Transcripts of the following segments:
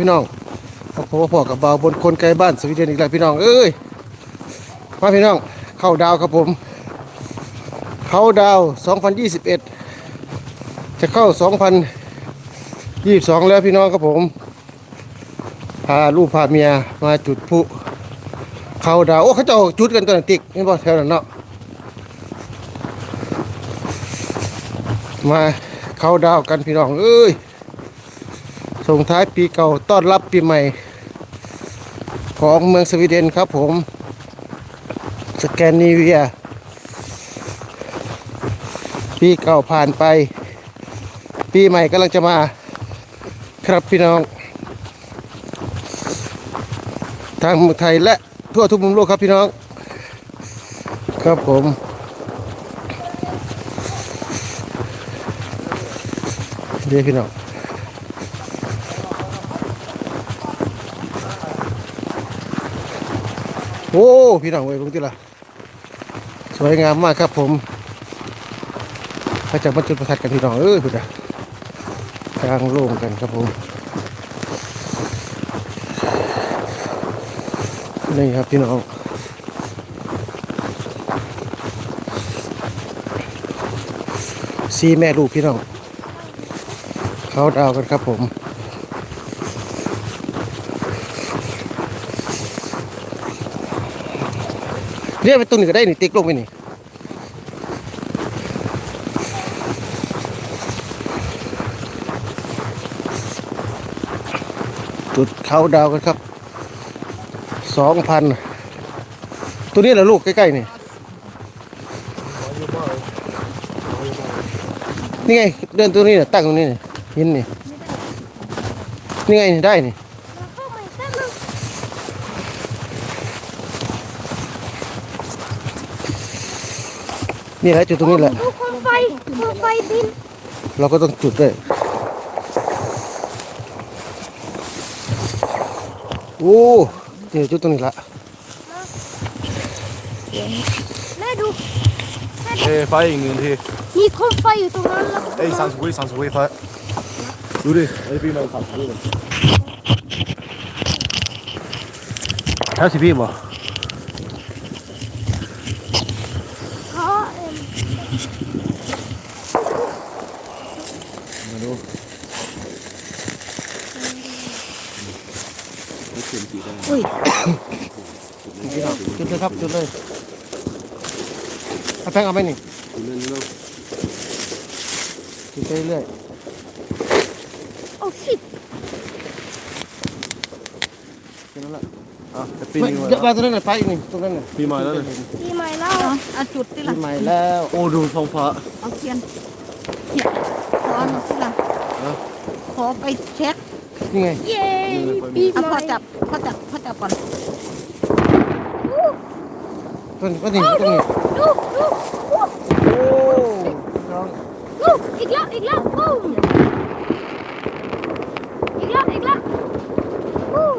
พี่น้องกับพ่อพ่อกับบ่าวบนคนไกลบ้านสวีเดนอีกแล้วพี่น้องเอ้ยมาพี่น้องเข้าดาวครับผม เข้าดาว 2021 จะเข้า 2022 แล้วพี่น้องครับผมพาลูกพาเมียมาจุดพลุเข้าดาวโอ้เขาจะจุดกันตัวนติ๊กนี่บ่แถวนั้นเนาะมาเข้าดาวกันพี่น้องเอ้ย ส่งท้ายปีเก่าต้อนรับปีใหม่ ของเมืองสวีเดนครับผม สแกนนิเวีย ปีเก่าผ่านไป ปีใหม่กำลังจะมา ครับพี่น้อง ทางเมืองไทยและทั่วทุกมุมโลกครับพี่น้อง ครับผมเดี๋ยวพี่น้อง โอ้พี่น้องเว้ยเพิ่งที่ละสวยงามมากครับผมพระเจ้ามาจุดประทัดกันพี่น้องเอ้ยพี่น้องกลางโล่งกันครับผมนี่ครับพี่น้องซีแม่ลูกพี่น้องเขาดาวกันครับผม เรียไปตรงนี้ก็ได้นี่ติ๊กลงไปนี่จุดเขาดาวกันครับสองพันตัวนี้แหละลูกใกล้ๆนี่นี่ไงเดินตัวนี้เนี่ยตั้งตรงนี้นี่หินนี่นี่ไงได้นี่ เข้ามาอีกแป๊บนึง นี่แหละจุดตรงนี้แหละดูโคมไฟโคมไฟบินเราก็ต้องจุดด้วยโอ้นี่จุดตรงนี้ละแม่ดู Eh, fejringen her. มีโคมไฟอยู่ตรงนั้นแล้ว Hey, sounds weird, sounds weird, fej. Du det. Er det fordi, man sounds weird? แถวสิพี่บ่เขาเอ็ม พี่น้องจุด เลยครับจุดเลยเอาแป้งเอาไปนี่จุดไปเรื่อยโอ้ชิตแค่นั้นแหละ Ah, det ไม่ finder เดี๋ยว jeg. มาตรงนั้นหน่อยไปอีกนี่ตรงนั้นน่ะ Bliv mig der. ปีใหม่แล้วเอาจุดที่ปีละใหม่แล้ว Åh, du er fra. เอาเทียนเนี่ยขอหน่อยที่ละขอไปเช็คนี่ไง เย้ปีใหเอาม่พอจับพอจับพอจับก่อน ต้นก็นี่ตรงนี้ดูดูโอ้น้องดูอีกแล้วอีกแล้วปุ้มอีกแล้วอีกแล้วปุ้ม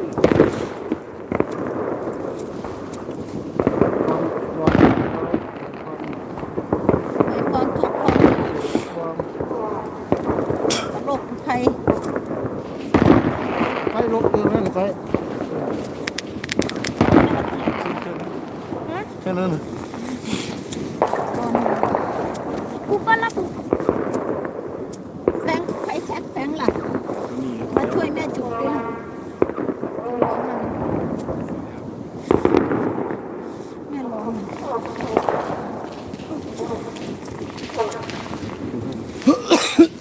ไอ้ความทุกข์ความโรคภัย ไปลบเดินนั่นไป แค่นั้น กูก็รับ แฟงไฟแช็คแฟงล่ะมาช่วยแม่จุดด้วยแม่ร้อง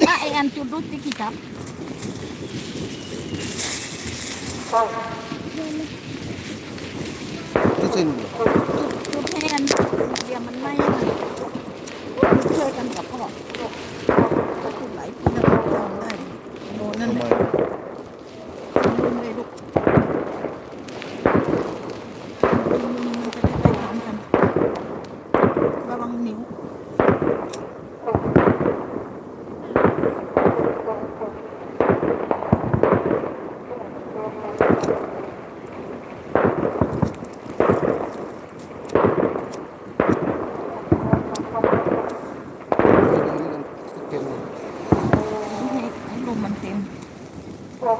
ถ้า ไออันจุดรู้ติกี่จับ ก็เส้น จุดให้อันเดียวมันไม่ช่วยกันกับพ่อจุดหลายปีแล้วก็จำได้โดนนั่นแหละลืมเลยลูกลืมมันจะได้ไปพร้อมกันระวังนิ้ว เต็ม ให้ให้ลมมันเต็ม เอา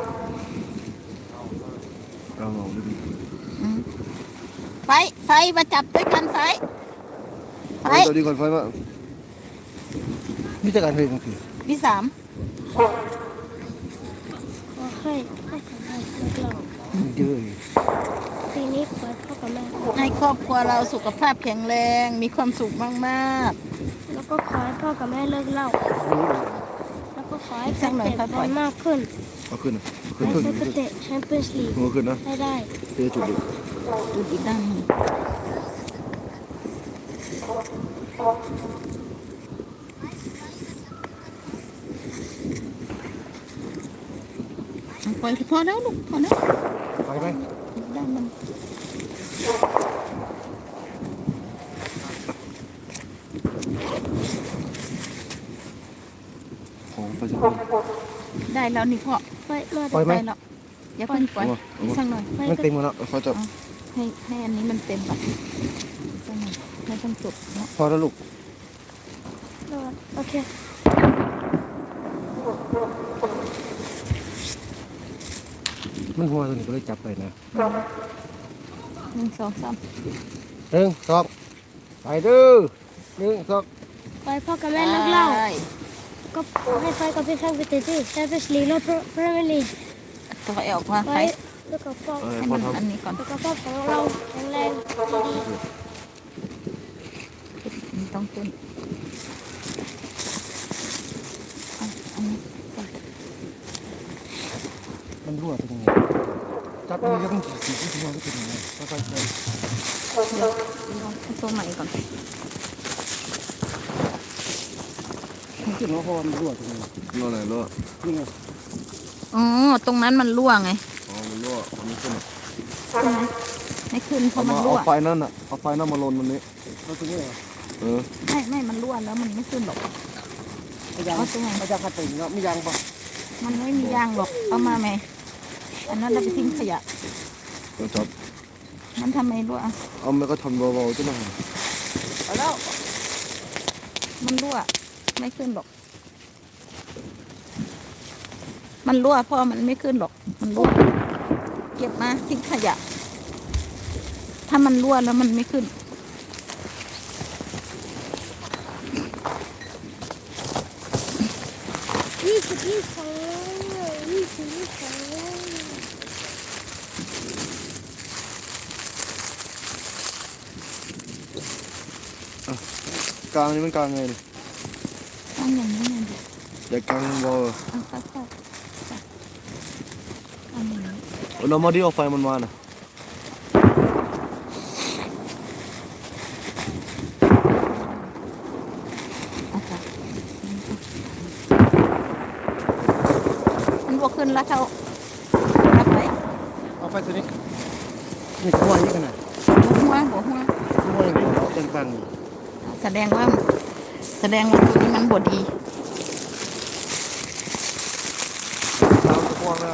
เอาดูดิ ไฟไฟ มาจับด้วยกันไฟไฟไฟตัวนี้ก่อนไฟมานี่จะการเฮ้ยบางทีมีสามโอเคให้ทำให้เลิกเล่าเยอะอยู่ปีนี้เปิดพ่อกับแม่ ให้ครอบครัวเราสุขภาพแข็งแรง มีความสุขมากแล้วก็ขอให้พ่อกับแม่เลิกเล่าแล้วก็ขอให้สักหน่อยเตะค่อยๆบอลมากขึ้นเอาขึ้นนะขึ้ให้นขึ้นเขาไปเตะแชมเปี้ยนส์ลีกหัวขึ้นนะให้ได้เตะจุดดิๆดูอีกด้านหนึ่งเอา ปล่อยพอแล้วลูกพอแล้วไปไหมอีกด้านมันของไฟจะได้แล้วนี่พ่อไปมาปล่อยไหมได้แล้วอย่าเพิ่งปล่อยอีกสักหน่อยไปมันกัเต็นมหมดแล้วไฟจับให้ให้อันนี้มันเต็มก่อนอีกสักหน่อยไม่ต้องจุดเนาะ พอแล้วลูกโอเคมันหัวตัวนี้ก็เลยจับไปนะหนึ่งสองสามหนึ่งสองไปเด้อหนึ่งสองขอให้พ่อกับแม่เลิกเล่าได้ก็ให้ไฟกับพี่แฟนไปเตะที่แชมเปี้ยนส์ลีกแล้วพรีเมียร์ลีกถอยออกมาไว้ไปแล้วก็พ่อเออให้พอมันทำอันนี้ก่อนแล้วก็พ่อของเราแข็งแรงดีมัน ต้องขึ้นเอาอันนี้ก่อนมันรั่วตรงนี้จับมือยังสีที่หัวไม่เป็นยังไงค่อยๆไปเดี๋ยวลองเอาตัวใหม่ก่อนมันขึ้นแล้วพอมันรั่วตรงนี้รั่วไหนรั่วนี่ไงอ๋อ ตรงนั้นมันรั่วไง อ๋อ มันรั่วมันไม่ขึ้นใช่ไหมไม่ขึ้นเพเอาราะมัมานเอารั่วไฟนั่นอะเอาไฟนั่นมาลนมันนี้เอาตรงนี้เหรอเออไม่ไม่มันรั่วแล้วมันไม่ขึ้นหรอกเอายางเอาตรงไหนเอายางขัดติ่งเนาะมียางปะมันไม่มียางหรอก เอามาไหม อันนั้นเราไปทิ้งขยะเอาจับมันทำไมรั่ว เอาไม่ก็ทำเบาๆจ้ะหน่อยเอาแล้วมันรั่ว ไม่ขึ้นหรอก มันรั่วเพราะมันไม่ขึ้นหรอก มันรั่ว เก็บมาทิ้งขยะ ถ้ามันรั่วแล้วมันไม่ขึ้น ๆ ยี่สองยี่สิบยี่สองกลางนี่มันกลางไงนี่ต้องอย่างนี้ไงดิอย่ากลางเอาเอาค่อยๆจ้ะเอาอย่างนี้เอาเรามาที่เอาไฟมันมาน่ะ เอาจ้ะมั นบวกขึ้นแล้วเท่ารับไว้เอาไฟตัวนี้นี่หัวนี่กันนะหัวหัวหัวหัวอย่างเดียวเราเต็มฟังอยู่แสดงว่า แสดงว่าตัวนี้มันบดีตามตะกวางหน้า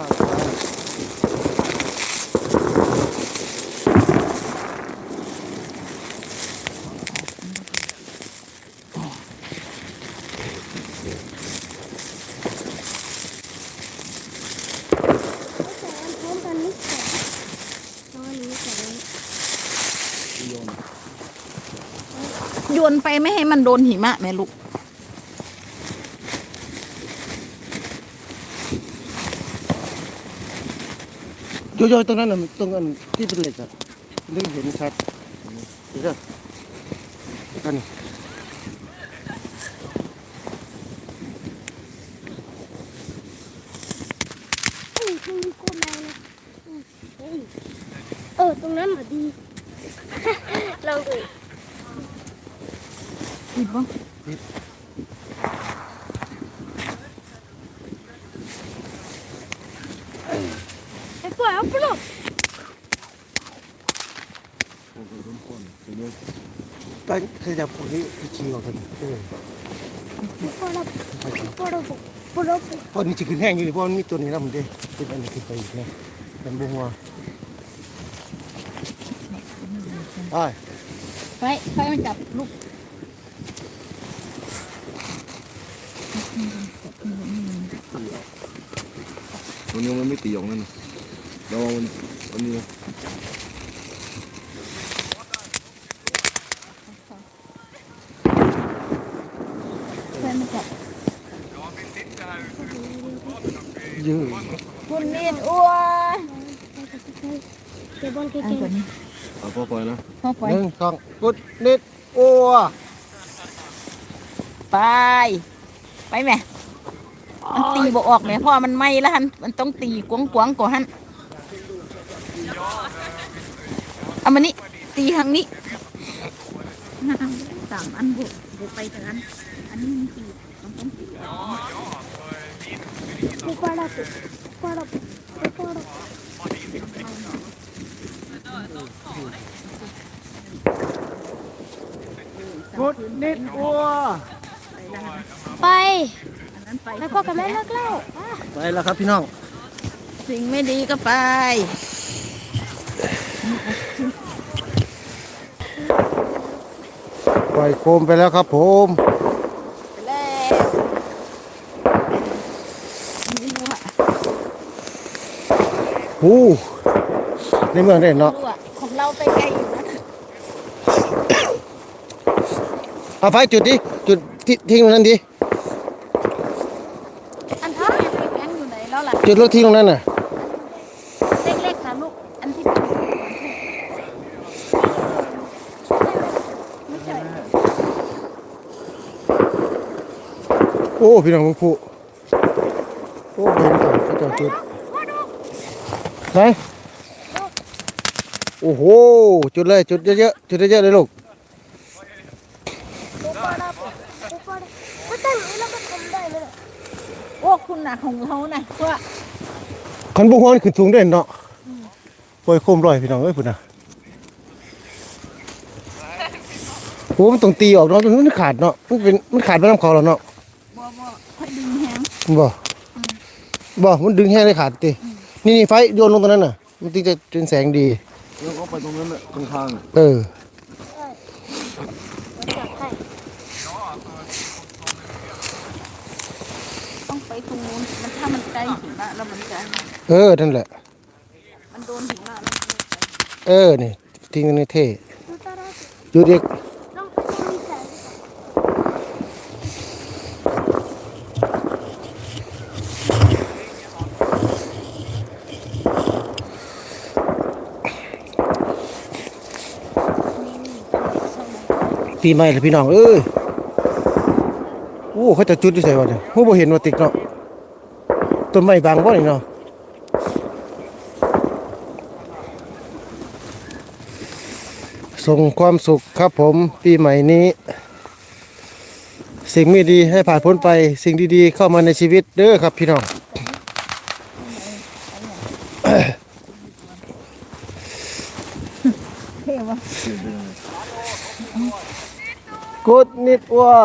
พร้อมกันนี่ก่อนเอาอันนี้ก่อน โยน โยนไปไม่ให้มันโดนหิมะแม่ลูกโยโย่ตรงนั้นน่ะตรงนั้นที่เป็นเหล็กอะนึกเห็นชัดเห็นไหมกันนี้ยตรงนี้โคตรแรงเลยอุ้ยอุ้ยเออ ตรงนั้นมาดี ลองดู ผิดบ้าง ไอ้ปล่อยเอาไปลูก ตั้งขยับพวกนี้ขี่ออกกันเออ ปล่อยเอา ปล่อยเอาปล่อยเอาเพราะนี่จะขึ้นแห้งอยู่ดิเพราะมันมีตัวนี้แล้วมันเด้เป็นอันนี้ขึ้นไปอีกนะเป็นบัวไปไฟไฟมันจับลูกตัวนี้มันไม่ตีออกนั่นนะระวังมันวันนี้เพื่อนมันจะ ยืด คุณนิดอ้วน เก็บบอลเก่อันงคนนี้เอาพ่อปล่อยนะพ่อปล่อยหนึ่งสองกุดนิดอัวไป ไปแม่มันตีบ่ออกแม่พ่อมันไหม่แล้วหันมันต้องตีกวงกวงๆก่อนหันเอามานี่ตีทางนี้สามอันบุกบุกไปทางนั้นอันนี้มันตีมันต้องตีออกๆกูปาดกูปาดกูปาด กุดนิดอัว ไปอันไปแล้วก็กับแม่เลิกเล่าไปแล้วครับพี่น้อง สิ่งไม่ดีก็ไป ปล่อยโคมไปแล้วครับผมไปแล้วไม่รู้อะ หูในเมืองได้เนาะ รู้อะ เราไปไกลอยู่นะเอาไฟจุดดิจุดที่ทิ้งตรงนั้นดิอันท้าแข็งอยู่ไหนแล้วล่ะ จุดรถทิ้งตรงนั้นน่ะเล็กๆสามลูก อันที่เป็นไม่ใช่โอ้พี่น้องมึงผู้โอ้เห็นก่อนเขาจะจุดไหน โอ้โห จุดเลย จุดเยอะๆ จุดเยอะๆเลยลูกกูปาดกูปาดก็ตั้งอย่างนี้แล้วก็ทำได้เลยเหรอโอ้คุณน่ะของเขาน่ะว่าคันบุฮอนขึ้นสูงเด่นเนาะปล่อยโคมลอยพี่น้องเอ้ยพุ่นน่ะโอ้มันต้องตีออกเนาะมันขาดเนาะ มันเป็นมันขาดไปน้ำเขาแล้วเนาะ บ่บ่เขาดึงแฮงบ่บ่ มันดึงแห้งเลยขาดตินี่นี่ไฟโยนลงตรงนั้นน่ะ มันถึงจะเป็นแสงดี แล้วก็ไปตรงนั้นน่ะตรงทางน่ะเออมันจับให้ต้องไปตรงนู้นมันถ้ามันไกลหิมะแล้วมันจะเออ นั่นแหละ มันโดนหิมะแล้วมันไม่ไปเออ นี่ทิ้งในเท่ดูตาได้หยุดอีก ต้องต้องมีแสง ปีใหม่เลยพี่น้องเอ้ยโอ้เขาจะจุดที่ใส่วะเนี่ยโอ้บ่เห็นว่าติกเนาะต้นไม้บางบ่นี่เนาะส่งความสุขครับผมปีใหม่นี้ สิ่งไม่ดีให้ผ่านพ้นไปสิ่งดีๆเข้ามาในชีวิตเด้อครับพี่น้อง เท่วะ กุดนิดว่า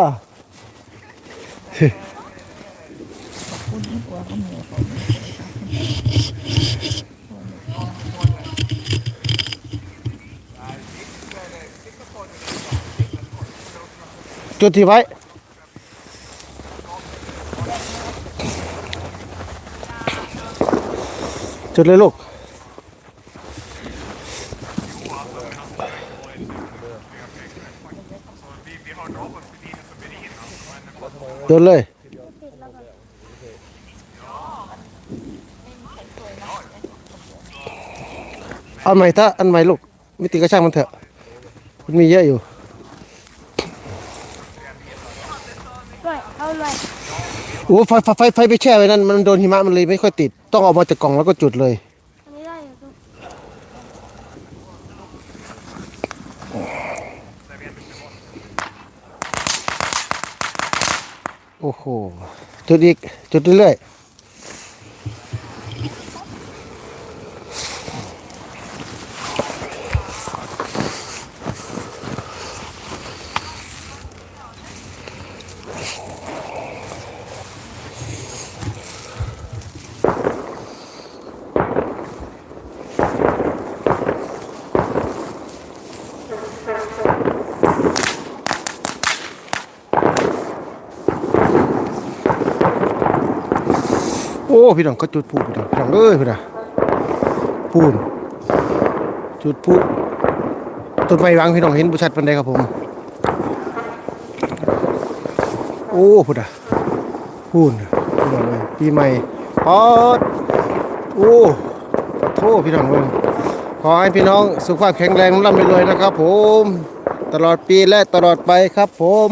จุดที่ไว้จุดเลยลูก จุดเลยเอาใหม่ถ้าอันใหม่ลูกไม่ติดก็ช่างมันเถอะมันมีเยอะอยู่ด้วยเอาเลยโอ้ไฟไฟไฟไฟไปแช่ไว้นั่นมันโดนหิมะมันเลยไม่ค่อยติด ต้องเออกมาจากกล่องแล้วก็จุดเลย อันนี้ได้อยู่ลูก โอ้โหจุดอีกจุดเรื่อยๆ พี่น้องก็จุดพูนพี่น้องพี่น้องเอ้ยพี่น้องพูนจุดพลุต้นไม้วางพี่น้องเห็นบุชัดปันใดครับผม โอ้พุดอะพูนพี่น้องเลยปีใหม่ปอดโอ้ขอโทษพี่น้องเลยขอให้พี่น้องสุขภาพแข็งแรงร่ำรวยนะครับผม ตลอดปีและตลอดไปครับผม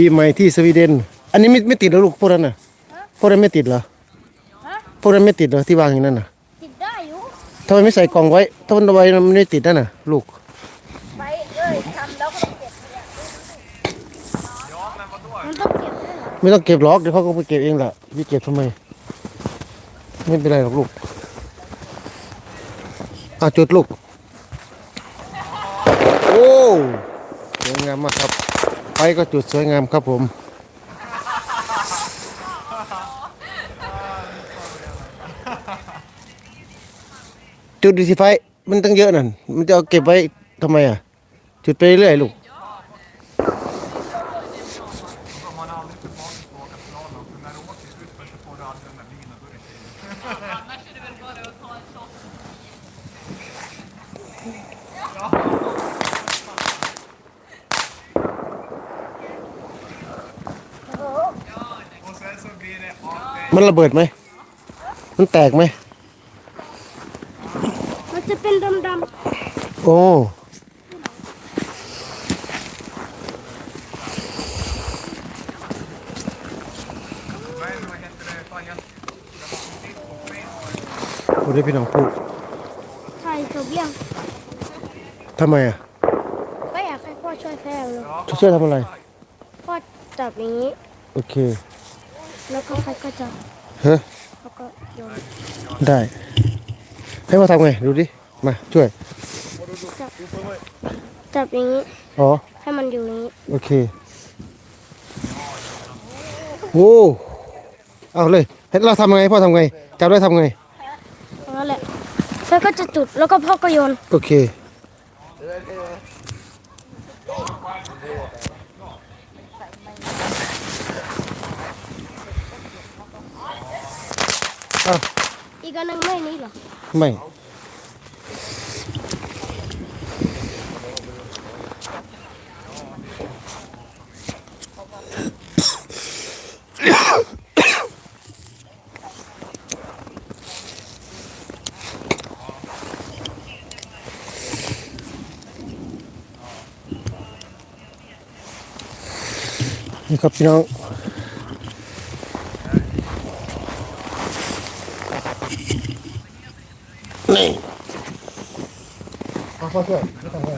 ปีใหม่ที่สวีเดน อันนี้ไม่ไม่ติดเหรอลูกพวกนั้นน่ะพวกนั้นไม่ติดเหรอฮะพวกนั้นไม่ติดเหรอที่วางอย่างนั้นน่ะติดได้อยู่ทำไมไม่ใส่กล่องไว้ถ้ามันเอาไว้มันไม่ติดนั่นน่ะ ลูกไปเอ้ยทำแล้วก็ต้องเก็บขยะมันต้องเก็บด้วยเหรอไม่ต้องเก็บหรอกเดี๋ยวเขาก็ไปเก็บเองแหละพี่เก็บทำไม ไม่เป็นไรหรอกลูกอะจุดลูกโอ้สวยงามมากครับ ไฟก็จุดสวยงามครับผม จุดดิสิไฟมันตั้งเยอะนั่น มันจะเอาเก็บไว้ทำไมอะ จุดไปเรื่อยลูก มันระเบิดไหม มันแตกไหม มันจะเป็นดำโอ้ โอ้ได้พี่น้องพูดๆใช่จบยังทำไมอะก็อยากให้พ่อช่วยแฟนเลยจะช่วยทำอะไรพ่อจับอย่างนี้ โอเค แล้วก็ใครก็จับเฮ้ยแล้วก็โยนได้ให้มาทำไงดูดิมาช่วยจับอย่างนี้อ๋อให้มันอยู่อย่างนี้โอเคโอ้เอาเลยให้เราทำไงพ่อทำไงจับได้ทำไงนั่นแหละแล้วก็จะจุดแล้วก็พ่อก็โยนโอเค อีกอันหนึงไม่นี่เหรอ ไม่ นี่ครับพี่น้อง นี่เอา พ่อช่วยไม่ทำไง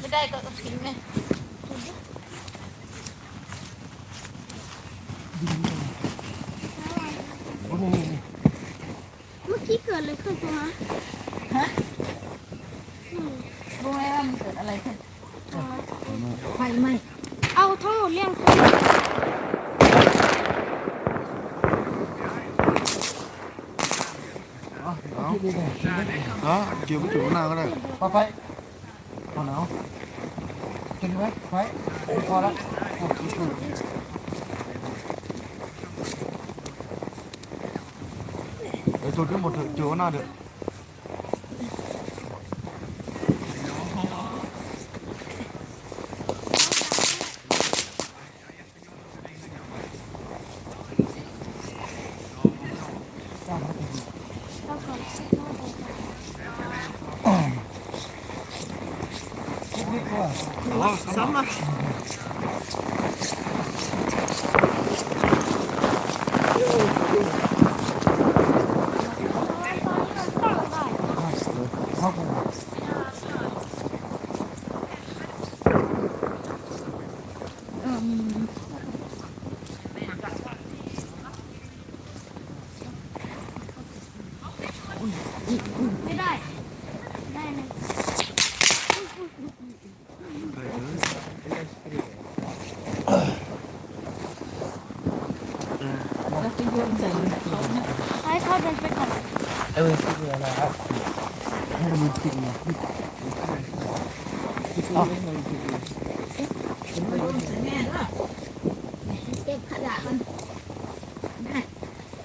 ไม่ได้ก็ทิ้งไงเมื่อกี้เกิดอะไรขึ้นตรงนั้นรู้ไหมว่ามันเกิดอะไรขึ้นไฟไหม้เอาทั้งหมดเรียงอ๋อ เกี่ยวไปจุดหน้าก็ได้ปไฟเอาหนาว กิน อ๋อ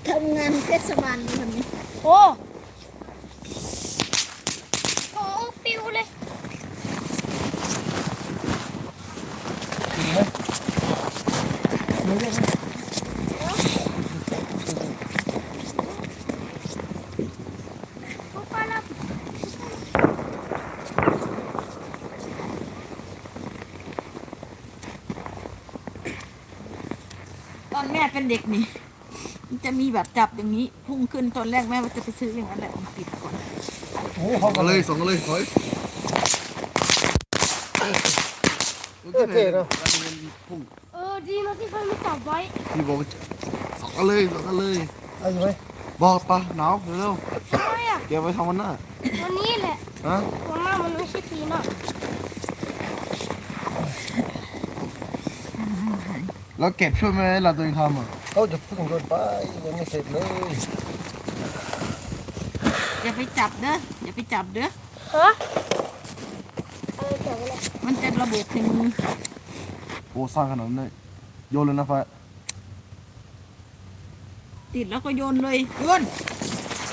เทำงานเทศบาลทำนี้โอ้ เป็นเด็กนี่มันจะมีแบบจับอย่างนี้ พุ่งขึ้นตอนแรกแม่ว่าจะไปซื้ออย่างนั้นแหละมันปิดก่อนโอ้สองกันเลยสองกันเลยถอยเออเท่เนาะพุ่งเออดีนะที่เขาไม่จับไว้พี่บอกสองกันเลยสองกันเลย เอาอยู่ไหมบอกปะหนาวเร็วทำไมอะๆเก็บไว้ทำวันหน้าวันนี้แหละฮะวันหน้ามันไม่ใช่ปีหน้าแล้วเก็บช่วยไหมเราตัวเองทำอะ เขาจะพึ่งโดนไปยังไม่เสร็จเลยอย่าไปจับเด้ออย่าไปจับเด้อฮะอะไรจับไว้เลยมันจะระเบิดถึงมือโอ้สร้างขนาดนั้นเลยโยนเลยนะไฟติดแล้วก็โยนเลยโยน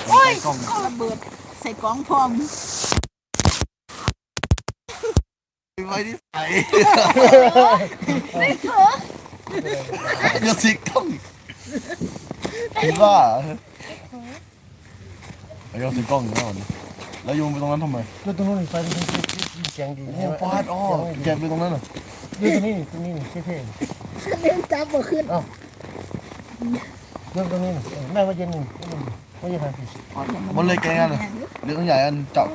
โอ้ยกล้องระเบิดใส่กล่องพร้อมไว้ที่ใส่ไม่เถอะอย่าสิกล้อง คิดว่าไอ้ยอสิกล้องอยู่แล้วนี่แล้วโยนไปตรงนั้นทำไมดูตรงนู้นไฟมันเสียงดีโอ้ฟาดอ้อเก็บไปตรงนั้นเหรอดูตรงนี้ตรงนี้เท่เล่นจับมาขึ้นๆดูตรงนี้แม่ว่าเย็นหนึ่งว่าเย็นทันทีมันเลยแกงกันเลยเรื่องใหญ่อันจับ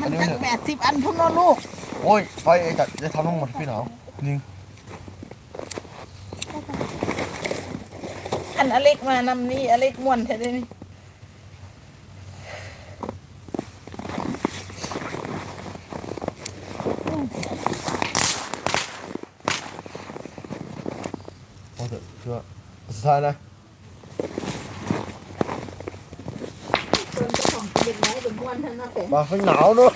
มัอันนนี้ไม่ตั้ใช่งแปดสิบอันพุ่งนอนลูกโอ้ยไฟไอ้จัดจะทำทั้งหมดพี่หนาวจริง อันอเล็กมานำนี่อเล็กม่วนแท้เลยนี่โอ้เถอะเชื่อสุดท้ายนะคนเจ้าของเด็กน้อยเด็กม่วนทั้งนั้นแต่มาไฟหนาวเนอะ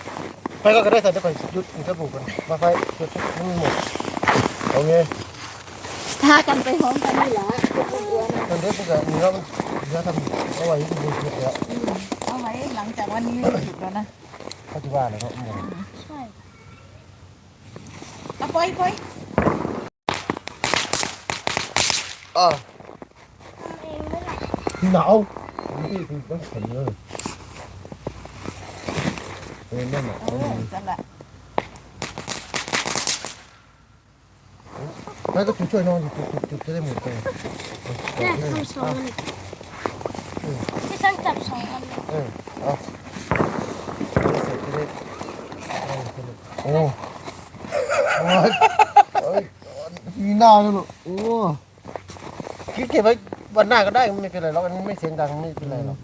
ไฟก็ได้ใส่ได้ก่อนหยุดมันจะปลูกกันมาไฟหยุดให้มันหมดเอาไงถ้ากันไปพร้อมกันนี่แหละตอนเด็กพวกนี้เราเนื้อทำเอาไว้ที่ดูเยอะเอาไว้หลังจากวันนี้ไม่หยุดแล้วนะเขาจะว่าอะไรเขาใช่เอาปล่อยปล่อยอ่าทำเองไม่หนาวนี่คือต้องขนเลยเป็นนั่นอะเออนั่นแหละ แล้วก็ช่วยน้องจุดจุดจะได้หมดไปเนี่ยทำสองอันพี่ช่างจับสองอันเออเอาเสร็จจะได้โอ้โอ้ยมีหน้าด้วยลูกโอ้คิดเก็บไว้วันหน้าก็ได้ไม่เป็นไรหรอกอันนี้ไม่เสียงดังไม่เป็นไรหรอก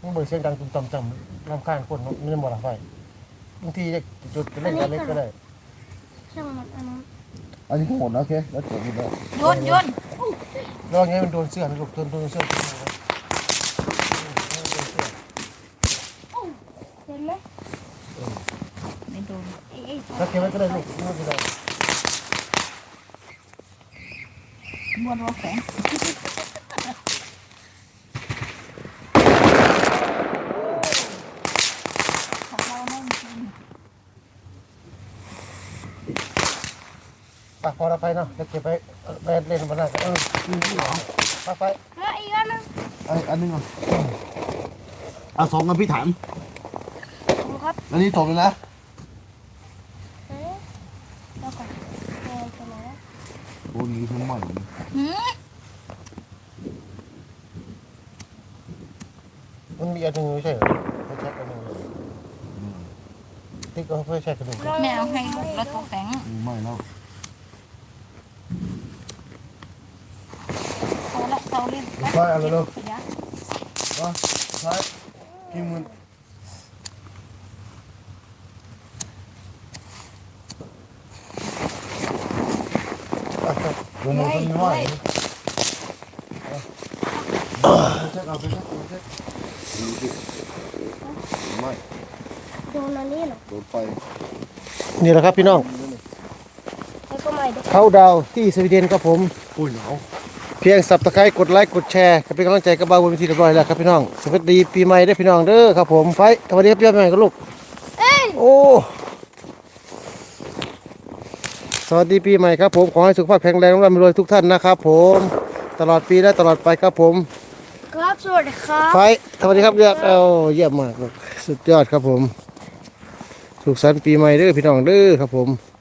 มันเบิดเสียงดังตุ้มต่ำต่ำรำคาญคนไม่ได้หมดละไฟบางทีจะจุดเล่นกันเล็กก็ได้ช่างมันอันนั้น อันนี้ทั้งหมดนะโอเคแล้วจบหมดแล้วโยนโยนแล้วอย่างเงี้ยมันโดนเสื้อนะลูกโดนโดนเสื้อเห็นไหมไม่โดนไอ้ไอ้แล้วเก็บไว้ก็ได้ลูกไม่เป็นไรม่วนว่าแข็งของเราไม่จริง ปากพอเราไปเนาะจะเก็บไปไปเล่นวันหน้าก็เออปากไปแล้วอีกอันนึงไอ้อันนึงอะอะสองกันพี่ถามผมครับอันนี้จบเลยนะเอ๊ะแล้วก่อนเดินไปไหนแล้วโอ้ยนี่มันใหม่หืมมันมีอันหนึงไม่ใช่เหรอไม่ใช่อันหนึงที่ก็ไม่ใช่กระดูกแม่เอาให้ลูกแล้วตัวแข็งใหม่แล้ว โตละโตเล่น ใช่อะ ไรเนาะขยะมาใช่กี่หมื่นผมมันมีว่าเช็คเอาไปเช็คเอาไปเช็คดูสิไม่โดนอันนี้เหรอโดนไฟนี่แหละครับพี่น้อง แล้วก็ไม่ได้ เขาดาวที่สวีเดนครับผมโอ้ยหนาว เพียงสับตะไคร้กดไลค์กดแชร์ก็เป็นกำลังใจกับบ่าวบนเวทีเรียบร้อยแล้วครับพี่น้องสวัสดีปีใหม่เด้อพี่น้องเด้อครับผมไฟสวัสดีครับพี่ใหม่กับลูกเอ้ยโอ้สวัสดีปีใหม่ครับผมขอให้สุขภาพแข็งแรงร่ำรวยทุกท่านนะครับผมตลอดปีและตลอดไปครับผม ครับสวัสดีครับไฟสวัสดีครับเรียกเอาเยี่ยมมากลูกสุดยอดครับผมสุขสันต์ปีใหม่เด้อพี่น้องเด้อครับผม